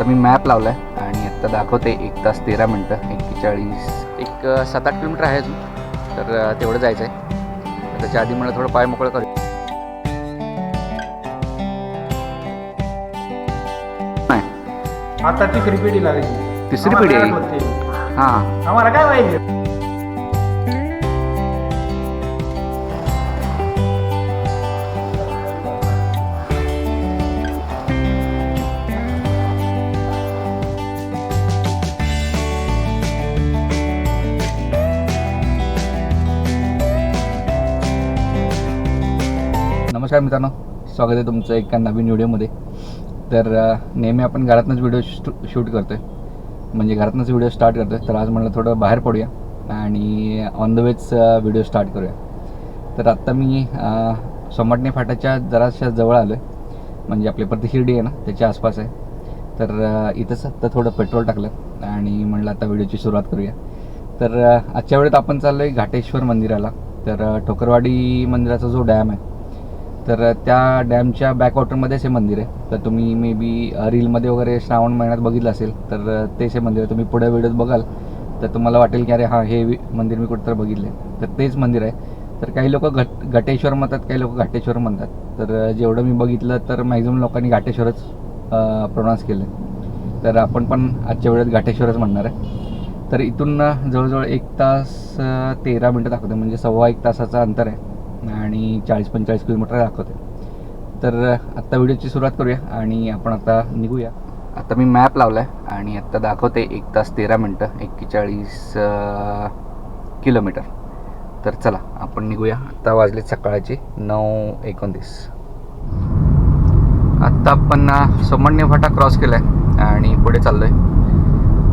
आता मी मॅप लावला आहे आणि आत्ता दाखवते एक तास तेरा मिनटं एक्केचाळीस एक सात आठ किलोमीटर आहे अजून. तर तेवढं जायचं आहे त्याच्या आधी मला थोडं पाय मोकळं करू. आता तिसरी पिढी लागली. तिसरी पिढी? हां. आम्हाला काय माहिती नमस्कार मित्रांनो स्वागत आहे तुमचं एका नवीन व्हिडिओमध्ये. तर नेहमी आपण घरातनंच व्हिडिओ शूट शूट करतो आहे म्हणजे घरातनंच व्हिडिओ स्टार्ट करतो आहे तर आज म्हणलं थोडं बाहेर पडूया आणि on the way video start करूया. तर आत्ता मी अ, सोमाटणे फाटाच्या जराशा जवळ आलो आहे म्हणजे आपली प्रतिशिर्डी आहे ना त्याच्या आसपास आहे. तर इथंच आत्ता थोडं पेट्रोल टाकलं आणि म्हणलं आता व्हिडिओची सुरुवात करूया. तर आजच्या वेळेत आपण चाललो आहे घाटेश्वर मंदिराला. तर ठोकरवाडी मंदिराचा जो डॅम आहे तर त्या डॅमच्या बॅकवॉटरमध्येच हे मंदिर आहे. तर तुम्ही मे बी रीलमध्ये वगैरे श्रावण महिन्यात बघितलं असेल तर तेच हे मंदिर आहे. तुम्ही पुढे व्हिडिओत बघाल तर तुम्हाला वाटेल की अरे हां हे मंदिर मी कुठं बघितलं आहे तर तेच मंदिर आहे. तर काही लोक घट घटेश्वर म्हणतात काही लोक घाटेश्वर म्हणतात. तर जेवढं मी बघितलं तर मॅक्झिमम लोकांनी घाटेश्वरच प्रोनाऊन्स केलं तर आपण पण आजच्या वेळेत घाटेश्वरच म्हणणार आहे. तर इथून जवळजवळ एक तास तेरा मिनटं दाखवते म्हणजे सव्वा एक तासाचं अंतर आहे. आणि चाळीस पंचेचाळीस किलोमीटर दाखवते. तर आत्ता व्हिडिओची सुरुवात करूया आणि आपण आता निघूया. आता मी मॅप लावला आहे आणि आत्ता दाखवते एक तास तेरा मिनटं एक्केचाळीस किलोमीटर. तर चला आपण निघूया. आत्ता वाजले सकाळचे नऊ एकोणतीस. आत्ता आपण सोमण्य फाटा क्रॉस केला आहे आणि पुढे चाललो आहे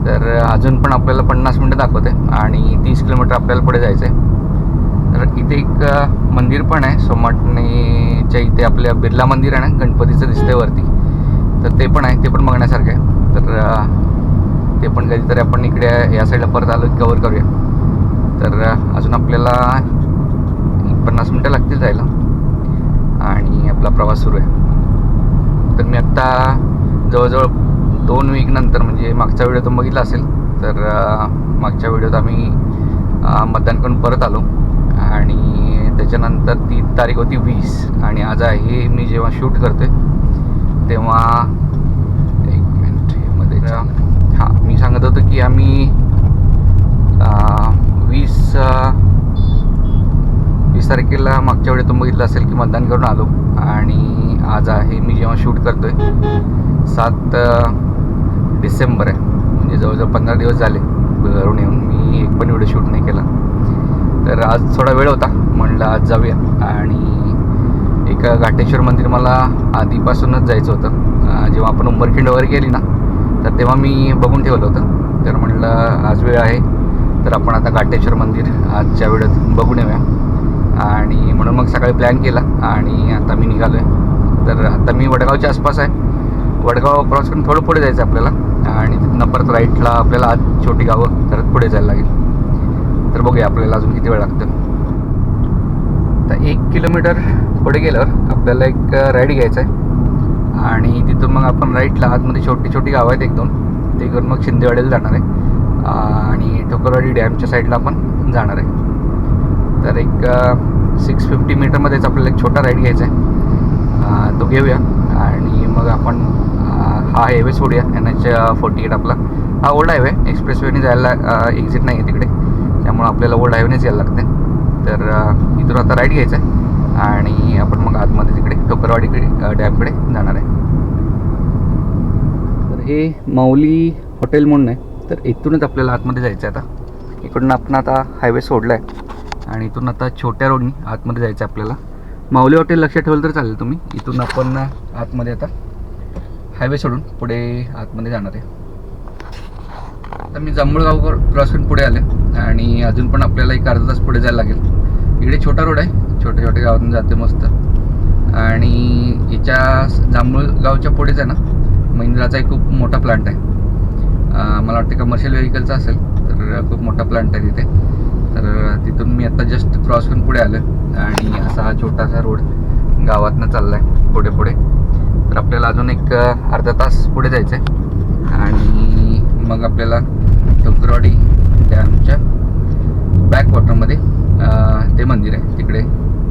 तर अजून पण आपल्याला पन्नास मिनटं दाखवते आणि तीस किलोमीटर आपल्याला पुढे जायचं आहे तर इथे एक मंदिर पण आहे. सोमाटणेच्या इथे आपल्या बिर्ला मंदिर आहे ना गणपतीचं दिसतंय वरती. तर ते पण आहे ते पण बघण्यासारखं आहे. तर ते पण कधीतरी आपण इकडे या साईडला परत आलो की कवर करूया. तर अजून आपल्याला पन्नास मिनटं लागतील जायला. आणि आपला प्रवास सुरू आहे. तर मी आत्ता जवळजवळ दोन वीक नंतर म्हणजे मागचा व्हिडिओ तुम्ही बघितला असेल तर मागच्या व्हिडिओत आम्ही अ, मतदान करून परत आलो. आणि त्याच्यानंतर ती तारीख होती वीस. आणि आज आहे मी जेव्हा शूट करतोय तेव्हा एक मिनिटमध्ये हां. मी सांगत होतो की आम्ही वीस वीस तारखेला मागच्या वेळेत तुम्ही बघितलं असेल की मतदान करून आलो. आणि आज आहे मी जेव्हा शूट करतोय सात अ, डिसेंबर आहे. म्हणजे जवळजवळ पंधरा दिवस झाले घरून येऊन मी एक पण व्हिडिओ शूट नाही केला. तर आज थोडा वेळ होता. म्हणलं आज जाऊया. आणि एक घाटेश्वर मंदिर मला आधीपासूनच जायचं होतं. जेव्हा आपण उंबरखिंड वगैरे गेली ना तर तेव्हा मी बघून ठेवलं होतं. तर म्हणलं आज वेळ आहे. तर आपण आता घाटेश्वर मंदिर आजच्या वेळेत बघून येऊया. आणि म्हणून मग सकाळी प्लॅन केला. आणि आता मी निघालो आहे तर आता मी वडगावच्या आसपास आहे. वडगाव क्रॉस करून थोडं पुढे जायचं आहे आपल्याला. आणि तिथनं परत राईटला आपल्याला आज छोटी गावं तर पुढे जायला लागेल. तर बघूया आपल्याला अजून किती वेळ लागतं तर एक किलोमीटर पुढे गेल्यावर आपल्याला एक राईड घ्यायचा आहे आणि तिथून मग आपण राईटला आतमध्ये छोटी छोटी गावं आहेत एक दोन ते करून मग शिंदेवाडीला जाणार आहे. आणि ठोकरवाडी डॅमच्या साईडला आपण जाणार आहे. तर एक सिक्स फिफ्टी मीटरमध्येच आपल्याला एक छोटा राईड घ्यायचा आहे तो घेऊया. आणि मग आपण हा हायवे सोडूया. एन एच फोर्टी एट आपला. हा ओल्ड हायवे एक्सप्रेसवेने जायला एक्झिट नाही आहे तिकडे. त्यामुळं आपल्याला ओल्ड हायवेनेच यायला लागते तर इथून आता राईड घ्यायचा आहे आणि आपण मग आतमध्ये तिकडे टोकरवाडीकडे डॅमकडे जाणार आहे. तर हे माऊली हॉटेल म्हणून आहे. तर इथूनच आपल्याला आतमध्ये जायचं आहे आता. इकडून आपण आता हायवे सोडला आहे आणि इथून आता छोट्या रोडनी आतमध्ये जायचं आहे आपल्याला. माऊली हॉटेल लक्षात ठेवलं तर चालेल तुम्ही. इथून आपण आतमध्ये आता हायवे सोडून पुढे आतमध्ये जाणार आहे. आता मी जांभूळगाव क्रॉस करून पुढे आले आणि अजून पण आपल्याला एक अर्धा तास पुढे जायला लागेल. इकडे छोटा रोड आहे. छोट्या छोट्या गावातून जाते मस्त. आणि याच्या जांभूळ गावच्या पुढेच आहे ना? महिंद्राचा एक खूप मोठा प्लांट आहे. मला वाटतं कमर्शियल व्हेकलचा असेल तर खूप मोठा प्लांट आहे तिथे. तर तिथून मी आता जस्ट क्रॉस करून पुढे आलो आणि असा हा छोटासा रोड गावातनं चालला आहे पुढे पुढे. तर आपल्याला अजून एक अर्धा तास पुढे जायचं आहे आणि मग आपल्याला डोंगरवाडी त्या आमच्या बॅक वॉटरमध्ये ते मंदिर आहे तिकडे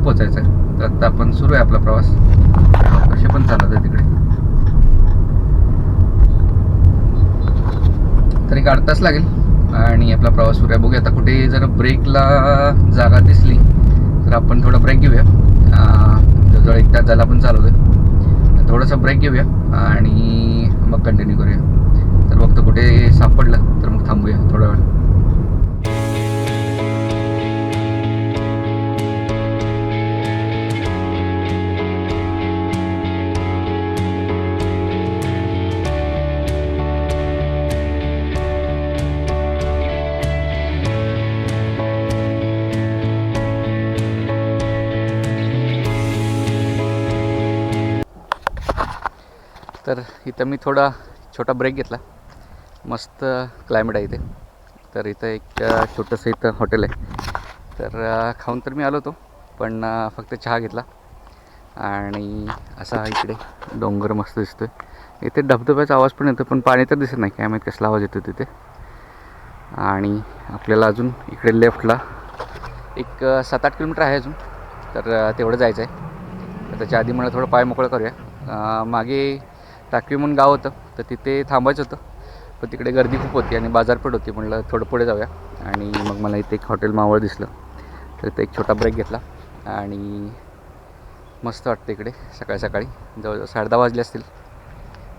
पोचायचं आहे. तर आता आपण सुरू आहे आपला प्रवास. कसे पण चालत आहे तिकडे. तरी एक आठ तास लागेल आणि आपला प्रवास सुरू आहे. बघूया आता कुठे जर ब्रेकला जागा दिसली तर आपण थोडा ब्रेक घेऊया. जवळजवळ एक तास झाला पण चालवतोय. थोडासा ब्रेक घेऊया आणि मग कंटिन्यू करूया. तर बघतो कुठे सापडलं तर मग थांबूया थोडा वेळ. तर इथं मी थोडा छोटा ब्रेक घेतला. मस्त क्लायमेट आहे इथे. तर इथं एक छोटंसं इथं हॉटेल आहे. तर खाऊन तर मी आलो होतो पण फक्त चहा घेतला. आणि असा इकडे डोंगर मस्त दिसतोय. इथे धबधब्याचा आवाज पण येतो पण पाणी तर दिसत नाही. काय माहीत कसला आवाज येतो तिथे. आणि आपल्याला अजून इकडे लेफ्टला एक सात आठ किलोमीटर आहे अजून. तर तेवढं जायचं आहे त्याच्या आधी मला थोडं पाय मोकळं करूया. मागे टाकवी म्हणून गाव होतं. तर तिथे थांबायचं होतं. पण तिकडे गर्दी खूप होती आणि बाजारपेठ होती. म्हणलं थोडं पुढे जाऊया. आणि मग मला इथे एक हॉटेल मावळ दिसलं. तर इथे एक छोटा ब्रेक घेतला. आणि मस्त वाटतं इकडे सकाळी सकाळी. जवळजवळ साडे दहा वाजले असतील.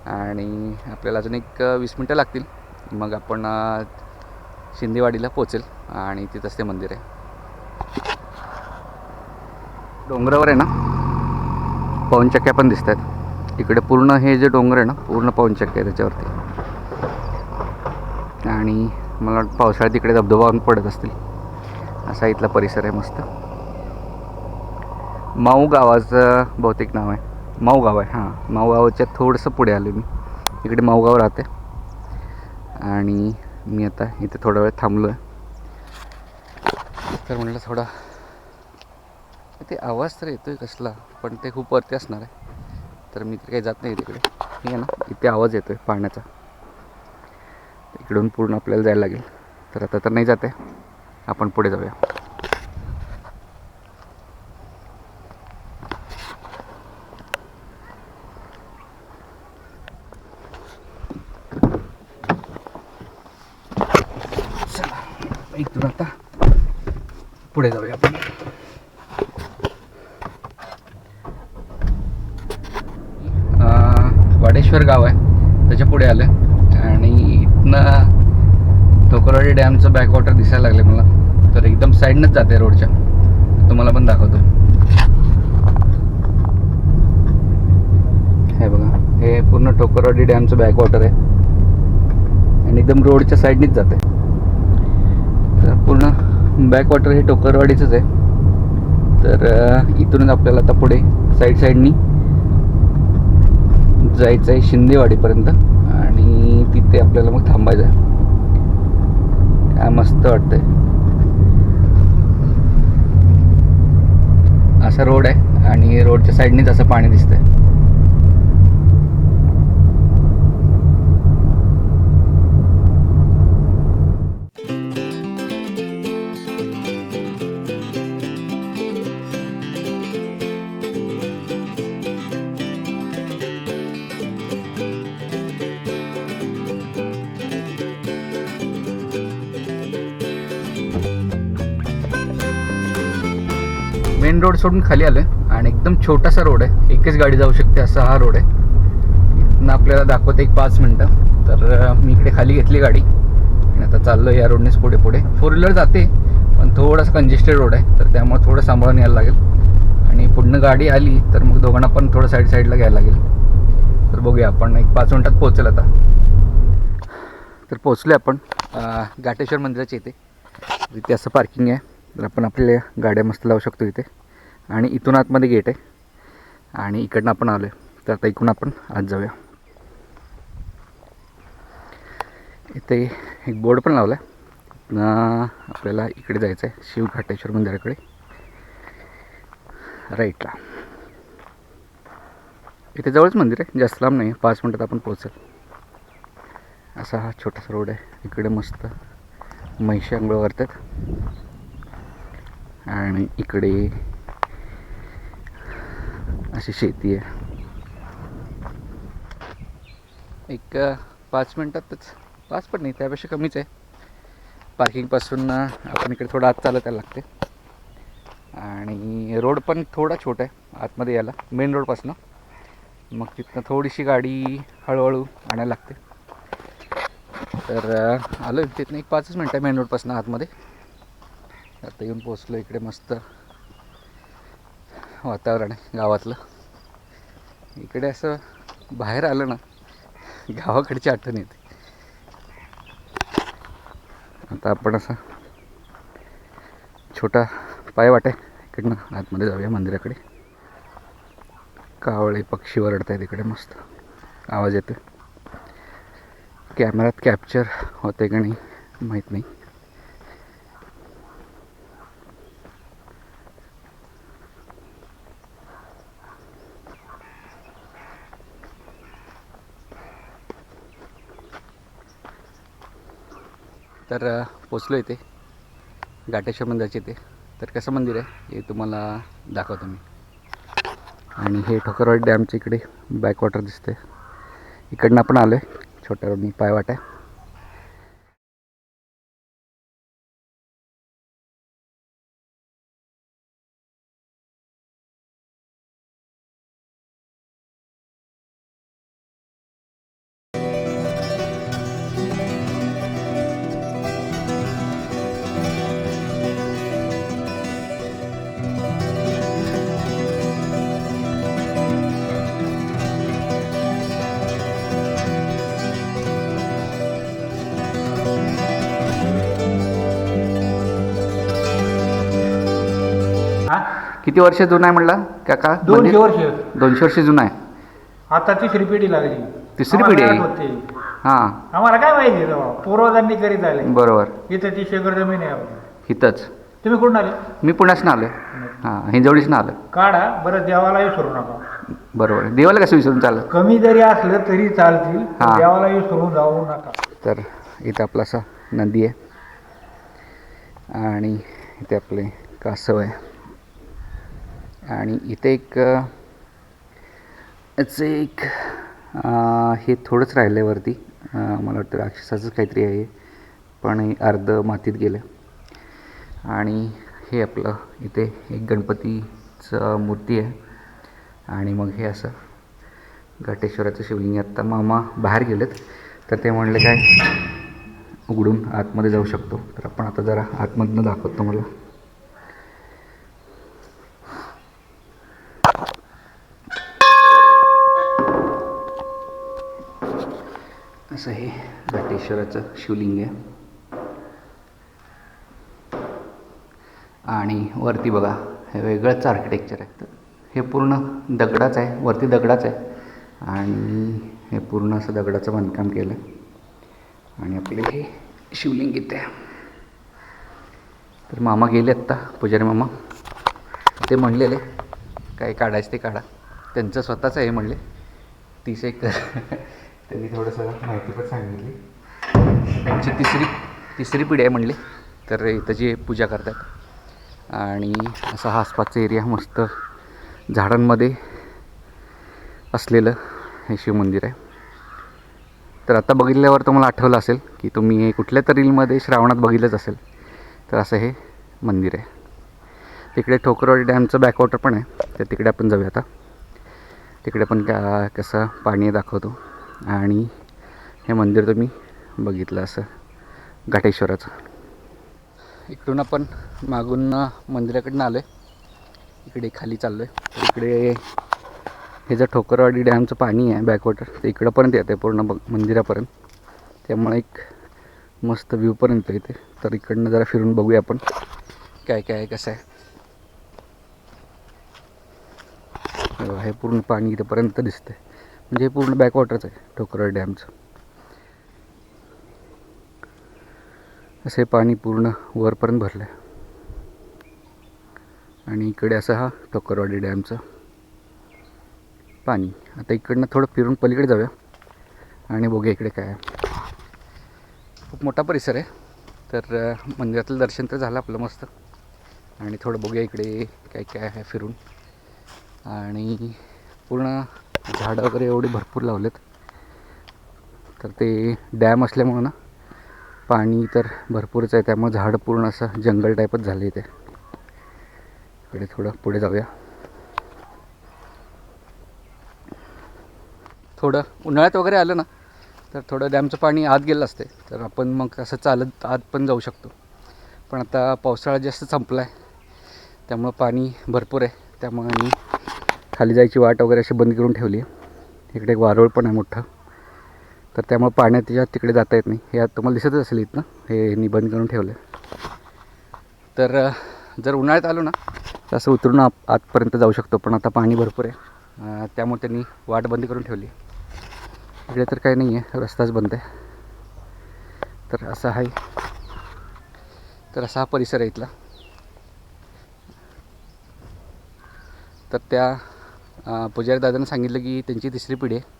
आणि आपल्याला अजून एक वीस मिनटं लागतील. मग आपण शिंदेवाडीला पोचेल आणि तिथंच ते मंदिर आहे. डोंगरावर आहे ना? पवनचक्क्या पण दिसत आहेत इकडे पूर्ण हे जे डोंगर आहे ना पूर्ण पवनचक्क्या आहे त्याच्यावरती. आणि मला वाटतं पावसाळ्यात इकडे धबधबा पडत असतील. असा इथला परिसर आहे मस्त. माऊ गावाचं बहुतेक नाव आहे. माऊ गाव आहे हां. माऊ गावाच्या थोडंसं पुढे आलो मी. इकडे माऊ गाव राहते. आणि मी आता इथे थोडा वेळ थांबलो आहे तर म्हटलं थोडा ते आवाज तर येतोय कसला पण ते खूप वरती असणार आहे. तर मी तर काही जात नाही तिकडे. ठीक आहे ना? इथे आवाज येतो आहे पाण्याचा. इकडून पूर्ण आपल्याला जायला लागेल. तर आता तर नाही जात आहे. आपण पुढे जाऊया चला इथून आता पुढे जाऊया आपण रामेश्वर गाव आहे. त्याच्या पुढे आलं. आणि इथनं टोकरवाडी डॅमचं बॅकवॉटर दिसायला लागले मला. तर एकदम साईडनंच जाते रोडच्या तुम्हाला पण दाखवतो. हे बघा. हे पूर्ण टोकरवाडी डॅमचं बॅकवॉटर आहे. आणि एकदम रोडच्या साईडनीच जाते. तर पूर्ण बॅकवॉटर हे टोकरवाडीचंच आहे. तर इथूनच आपल्याला आता पुढे साईड साईडनी जायचं आहे शिंदेवाडीपर्यंत आणि तिथे आपल्याला मग थांबायचं आहे काय मस्त वाटतंय. असा रोड आहे आणि रोडच्या साईडनेच असं पाणी दिसतंय. रोड सोडून खाली आलोय. आणि एकदम छोटासा रोड आहे. एकच गाडी जाऊ शकते असा हा रोड आहे. इथनं आपल्याला दाखवते एक पाच मिनटं. तर मी इकडे खाली घेतली गाडी. आणि आता चाललो या रोडनेच पुढे पुढे. फोर व्हीलर जाते पण थोडासा कंजेस्टेड रोड आहे. तर त्यामुळे थोडं सांभाळून यायला लागेल. आणि पुढनं गाडी आली तर मग दोघांना पण थोडं साईड साईडला घ्यायला लागेल. तर बघूया आपण एक पाच मिनटात पोहोचेल आता. तर पोचलो आपण घाटेश्वर मंदिराच्या इथे. इथे असं पार्किंग आहे. तर आपण आपल्या गाड्या मस्त लावू शकतो इथे. आणि इथून आतमध्ये गेट आहे. आणि इकडनं आपण आलो आहे तर आता इकडून आपण आत जाऊया. इथे एक बोर्ड पण लावला आहे आपल्याला इकडे जायचं आहे शिव घाटेश्वर मंदिराकडे. राईटला इथे जवळच मंदिर आहे. जास्त लांब नाही पाच मिनटात आपण पोहोचेल. असा हा छोटासा रोड आहे. इकडे मस्त म्हैशी आंघोळ करतात. आणि इकडे अशी शेती आहे. एक पाच मिनटातच. पाच पण नाही त्यापेक्षा कमीच आहे. पार्किंगपासून आपण इकडे थोडं आत चालत यायला लागते. आणि रोड पण थोडा छोटा आहे आतमध्ये यायला. मेन रोडपासनं मग तिथनं थोडीशी गाडी हळूहळू आणायला लागते. तर आलो आहे तिथनं एक पाचच मिनटं आहे मेन रोडपासून आतमध्ये. आता येऊन पोचलो इकडे मस्त. वातावरण आहे गावातलं. इकडे असं बाहेर आलं ना गावाकडची आठवण येते. आता आपण असा छोटा पाय वाटे इकडनं आतमध्ये जाऊया मंदिराकडे. कावळे पक्षी वरडत आहेत इकडे मस्त. आवाज येतो कॅमेऱ्यात कॅप्चर होते का नाही माहीत नाही. तर पोचलो इथे. घाटेश्वर मंदिराचे इथे. तर कसं मंदिर आहे हे तुम्हाला दाखवतो मी. आणि हे ठोकरवाडी डॅमच्या इकडे बॅकवॉटर दिसते इकडनं आपण आलो आहे छोट्या रोडनी पायवाट आहे. किती वर्ष जुना आहे म्हणला? काका दोनशे मंदिर? वर्ष. दोनशे वर्ष जुना आहे. आता तिसरी पिढी लागली. तिसरी आम्हाला पिढी आहे? आठवत ते. हां. आम्हाला काय माहिती तेव्हा? पूर्वजांनी करीत आले. बरोबर. इथं ती शेकर जमीन आहे आपली. इथंच. तुम्ही कुठून आले? मी पुण्यासनं आलो आहे हां हिंजवडीसनं आलो काढा. बरं देवाला विसरू नका. बरोबर. देवाला कसं विसरून चाललं? कमी जरी असलं तरी चालतील पण हा. देवाला विसरून जाऊ नका. तर इथं आपला असा नदी आहे. आणि इथे आपले कासव आहे. आणि इथे एक याचं एक हे थोडंच राहिलं आहे वरती मला वाटतं राक्षसाचंच काहीतरी आहे. पण हे अर्ध मातीत गेलं. आणि हे आपलं इथे एक गणपतीचं मूर्ती आहे. आणि मग हे असं घाटेश्वराचं शिवलिंग आत्ता मामा बाहेर गेलेत. तर ते म्हणले काय उघडून आतमध्ये जाऊ शकतो. तर आपण आता जरा आतमधनं दाखवतो मला घाटेश्वराचं शिवलिंग आहे. आणि वरती बघा हे वेगळंच आर्किटेक्चर आहे. तर हे पूर्ण दगडाचं आहे वरती दगडाच आहे. आणि हे पूर्ण असं दगडाचं बांधकाम केलं आहे आणि आपले हे शिवलिंग इथे आहे. तर मामा गेले आत्ता पुजारी मामा. ते म्हणलेले काय काढायचं ते काढा. त्यांचं स्वतःचं आहे म्हणले. तीस एक त्यांनी थोडंसं माहिती पण सांगितली. त्यांची तिसरी तिसरी पिढी आहे म्हणले तर इथं जे पूजा करतात. आणि असा हा आसपासचा एरिया मस्त झाडांमध्ये असलेलं हे शिवमंदिर आहे. तर आता बघितल्यावर तुम्हाला आठवलं असेल की तुम्ही कुठल्या तरी रीलमध्ये श्रावणात बघितलंच असेल. तर असं हे मंदिर आहे. तिकडे ठोकरवाडी डॅमचं बॅकवॉटर पण आहे तर तिकडे आपण जाऊया आता. तिकडे पण का कसं पाणी दाखवतो. आणि हे मंदिर तुम्ही बघितलं असं. घाटेश्वराचं. इकडून आपण मागून मंदिराकडनं आलो आहे इकडे खाली चाललो आहे इकडे हे जर ठोकरवाडी डॅमचं पाणी आहे बॅकवॉटर ते इकडंपर्यंत येतं आहे पूर्ण बघ मंदिरापर्यंत. त्यामुळे एक मस्त व्ह्यूपर्यंत येते तर इकडनं जरा फिरून बघूया आपण. काय काय आहे कसं आहे? हे पूर्ण पाणी इथंपर्यंत दिसतंय. म्हणजे हे पूर्ण बॅकवॉटरच आहे ठोकरवाडी डॅमचं. असे पाणी पूर्ण वरपर्यंत भरलं आहे. आणि इकडे असं हा टोकरवाडी डॅमचं पाणी. आता इकडनं थोडं फिरून पलीकडे जाऊया. आणि बघूया इकडे काय आहे. खूप मोठा परिसर आहे. तर मंदिरातलं दर्शन तर झालं आपलं मस्त. आणि थोडं बघूया इकडे काय काय आहे फिरून. आणि पूर्ण झाडं वगैरे एवढे भरपूर लावलेत. तर ते डॅम असल्यामुळं ना पाणी तर भरपूरच आहे. त्यामुळे झाड पूर्ण असं जंगल टाईपच झालं इथे. इकडे थोडं पुढे जाऊया. थोडं उन्हाळ्यात वगैरे आलं ना तर थोडं डॅमचं पाणी आत गेलं असते. तर आपण मग असं चालत आत पण जाऊ शकतो. पण आता पावसाळा जास्त संपला आहे त्यामुळं पाणी भरपूर आहे. त्यामुळे आम्ही खाली जायची वाट वगैरे अशी बंद करून ठेवली आहे. इकडे एक वारूळ पण आहे मोठं. तर त्यामुळे पाण्यात तिच्या तिकडे जाता येत नाही. हे आता तुम्हाला दिसतच असेल इथनं. हे निबंध बंद करून ठेवलं तर जर उन्हाळ्यात आलो ना तर असं उतरून आप आतपर्यंत जाऊ शकतो. पण आता पाणी भरपूर आहे. त्यामुळे त्यांनी वाट बंद करून ठेवली. इकडे तर काही नाही आहे. रस्ताच बंद आहे. तर असा आहे. तर असा हा परिसर आहे इथला. तर त्या पुजारी दादानं सांगितलं की त्यांची तिसरी पिढी आहे.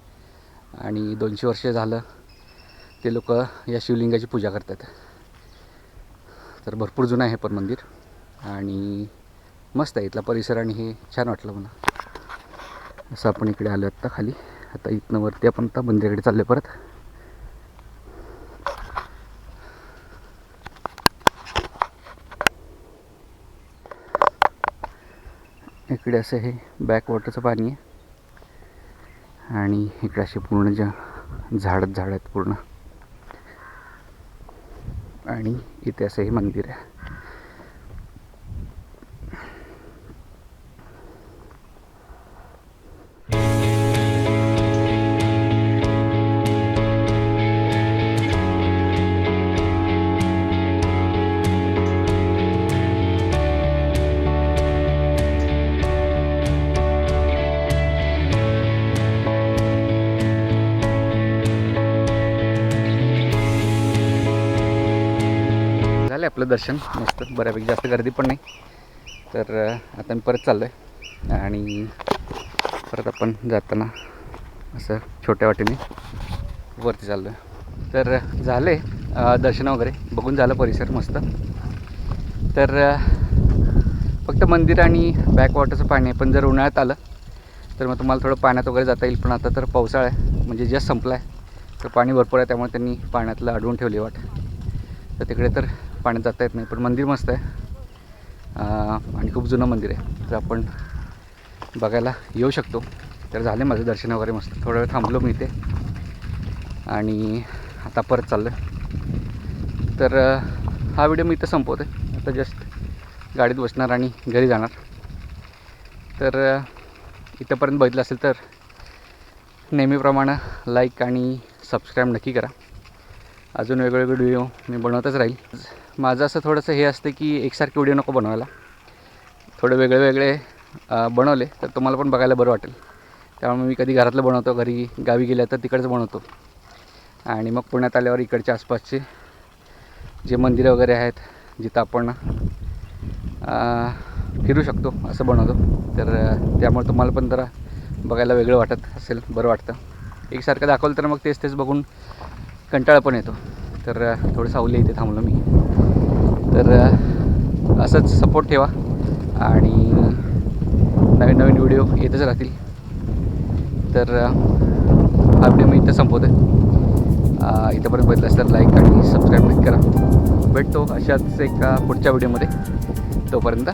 आणि दोनशे वर्ष झालं ते लोक या शिवलिंगाची पूजा करतात. तर भरपूर जुनं आहे पण मंदिर आणि मस्त आहे. इथला परिसर आणि हे छान वाटलं मला. असं आपण इकडे आलो आत्ता खाली. आता इथनं वरती आपण आता मंदिराकडे चाललो परत. इकडे असं हे बॅक वॉटरचं पाणी आहे. आणि इकडे असे पूर्ण ज्या झाडच झाड आहेत पूर्ण. आणि इथे असं हे मंदिर आहे. आपलं दर्शन मस्त. बऱ्यापैकी जास्त गर्दी पण नाही. तर आता मी परत चाललो आहे आणि परत आपण जाताना असं छोट्या वाटेने वरती चाललो आहे तर झाले झालं आहे दर्शन वगैरे. बघून झालं परिसर मस्त. तर फक्त मंदिर आणि बॅकवॉटरचं पाणी आहे. पण जर उन्हाळ्यात आलं तर मग तुम्हाला थोडं पाण्यात वगैरे जाता येईल. पण आता तर पावसाळा आहे. म्हणजे जस्ट संपला आहे तर पाणी भरपूर आहे. त्यामुळे त्यांनी पाण्यातलं अडवून ठेवली वाट. तर तिकडे तर पाण्यात जाता येत नाही पण मंदिर मस्त आहे. आणि खूप जुनं मंदिर आहे. तर आपण बघायला येऊ शकतो. तर झाले माझं दर्शन वगैरे मस्त. थोडा वेळ थांबलो मी इथे. आणि आता परत चाललं आहे तर हा व्हिडिओ मी इथं संपवतो आहे आता जस्ट गाडीत बसणार आणि घरी जाणार. तर इथंपर्यंत बघितलं असेल तर नेहमीप्रमाणे लाईक आणि सबस्क्राईब नक्की करा. अजून वेगवेगळे व्हिडिओ मी बनवतच राहील. माझं असं थोडंसं हे असतं की एकसारखे व्हिडिओ नको बनवायला. थोडे वेगळे वेगळे बनवले तर तुम्हाला पण बघायला बरं वाटेल. त्यामुळे मी कधी घरातलं बनवतो घरी गावी गेल्या तर तिकडचं बनवतो. आणि मग पुण्यात आल्यावर इकडच्या आसपासचे जे मंदिरं वगैरे आहेत जिथं आपण फिरू शकतो असं बनवतो. तर त्यामुळे तुम्हाला पण जरा बघायला वेगळं वाटत असेल बरं वाटतं. एकसारखं दाखवलं तर मग तेच तेच बघून कंटाळा पण येतो. तर थोडं सावली इथे थांबलो मी. तर असंच सपोर्ट ठेवा आणि नवीन नवीन व्हिडिओ येतच राहतील. तर हा व्हिडिओ मी इथं संपवतो आहे इथंपर्यंत बघितलं तर लाईक आणि सबस्क्राईब करा. भेटतो अशाच एका पुढच्या व्हिडिओमध्ये तोपर्यंत